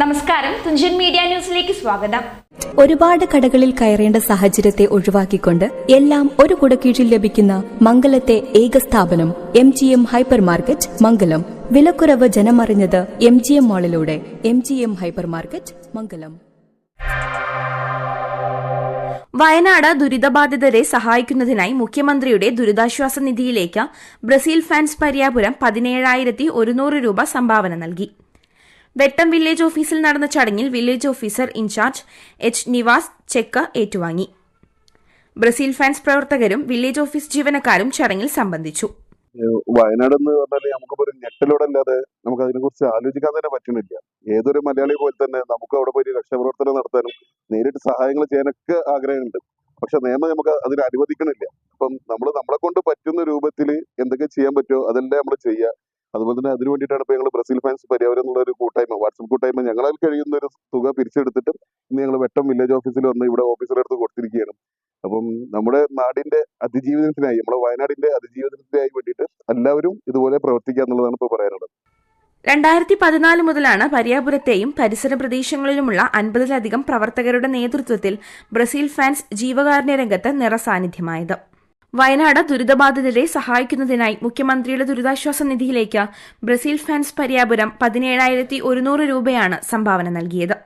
നമസ്കാരം. തുഞ്ചൻ മീഡിയ ന്യൂസിലേക്ക് സ്വാഗതം. ഒരുപാട് കടകളിൽ കയറേണ്ട സാഹചര്യത്തെ ഒഴിവാക്കിക്കൊണ്ട് എല്ലാം ഒരു കുടക്കീഴിൽ ലഭിക്കുന്ന മംഗലത്തെ ഏക സ്ഥാപനം M G M hyper market Mangalam. വിലക്കുറവ് ജനമറിഞ്ഞത് M G M മാളിലൂടെ M G M hyper market Mangalam. Wayanad ദുരിതബാധിതരെ സഹായിക്കുന്നതിനായി മുഖ്യമന്ത്രിയുടെ ദുരിതാശ്വാസ നിധിയിലേക്ക് ബ്രസീൽ ഫാൻസ് പരിയാപുരം പതിനേഴായിരത്തി ഒരുന്നൂറ് രൂപ സംഭാവന നൽകി. വെട്ടം വില്ലേജ് ഓഫീസിൽ നടന്ന ചടങ്ങിൽ village officer incharge H Nivas cheque ഏറ്റുവാങ്ങി. ബ്രസീൽ ഫാൻസ് പ്രവർത്തകരും വില്ലേജ് ഓഫീസ് ജീവനക്കാരും ചടങ്ങിൽ സംബന്ധിച്ചു. വയനാട് എന്ന് പറഞ്ഞാൽ നമുക്കിപ്പോ ഒരു ഞെട്ടലോടെ അല്ലാതെ നമുക്ക് അതിനെ കുറിച്ച് ആലോചിക്കാൻ തന്നെ പറ്റുന്നില്ല. ഏതൊരു മലയാളി പോലെ തന്നെ നമുക്ക് അവിടെ പോയി രക്ഷാപ്രവർത്തനം നടത്താനും നേരിട്ട് സഹായങ്ങൾ ചെയ്യാനൊക്കെ ആഗ്രഹമുണ്ട്. പക്ഷെ നിയമം നമുക്ക് അതിന് അനുവദിക്കണില്ല. അപ്പം നമ്മൾ നമ്മളെ കൊണ്ട് പറ്റുന്ന രൂപത്തിൽ എന്തൊക്കെ ചെയ്യാൻ പറ്റുമോ അതെല്ലാം നമ്മൾ ചെയ്യുക അതുപോലെ തന്നെ അതിനു വേണ്ടിയിട്ടാണ് ഇപ്പൊ ഞങ്ങൾ ബ്രസീൽ ഫാൻസ് പരിയാവരം എന്നുള്ള ഒരു കൂട്ടായ്മ വാട്സപ്പ് കൂട്ടായ്മ ഞങ്ങളാൽ കഴിയുന്ന ഒരു തുക പിരിച്ചെടുത്തിട്ട് ഇന്ന് ഞങ്ങൾ വെട്ടം വില്ലേജ് ഓഫീസിൽ വന്ന് ഇവിടെ ഓഫീസറെ അടുത്ത് കൊടുത്തിരിക്കുകയാണ്. അപ്പം നമ്മുടെ നാടിന്റെ അതിജീവനത്തിനായി നമ്മുടെ വയനാടിന്റെ അതിജീവനത്തിനായി വേണ്ടിയിട്ട് എല്ലാവരും ഇതുപോലെ പ്രവർത്തിക്കുക എന്നുള്ളതാണ് ഇപ്പോൾ പറയാനുള്ളത്. രണ്ടായിരത്തി പതിനാല് മുതലാണ് പരിയാപുരത്തെയും പരിസര പ്രദേശങ്ങളിലുമുള്ള അൻപതിലധികം പ്രവർത്തകരുടെ നേതൃത്വത്തിൽ ബ്രസീൽ ഫാൻസ് ജീവകാരുണ്യ രംഗത്ത് നിറസാന്നിധ്യമായത്. വയനാട് ദുരിതബാധിതരെ സഹായിക്കുന്നതിനായി മുഖ്യമന്ത്രിയുടെ ദുരിതാശ്വാസ നിധിയിലേക്ക് ബ്രസീൽ ഫാൻസ് പരിയാപുരം പതിനേഴായിരത്തി ഒരുന്നൂറ് രൂപയാണ് സംഭാവന നൽകിയത്.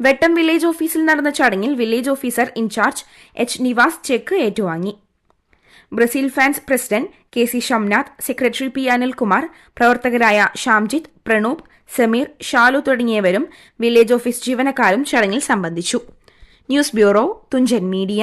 വെട്ടം വില്ലേജ് ഓഫീസിൽ നടന്ന ചടങ്ങിൽ village officer incharge H Nivas cheque ഏറ്റുവാങ്ങി. Brazil fans president K C Shamnath secretary P Anilkumar പ്രവർത്തകരായ ഷാംജിത്ത് പ്രണൂപ് സമീർ ഷാലു തുടങ്ങിയവരും വില്ലേജ് ഓഫീസ് ജീവനക്കാരും ചടങ്ങിൽ സംബന്ധിച്ചു. News bureau Thunchan media.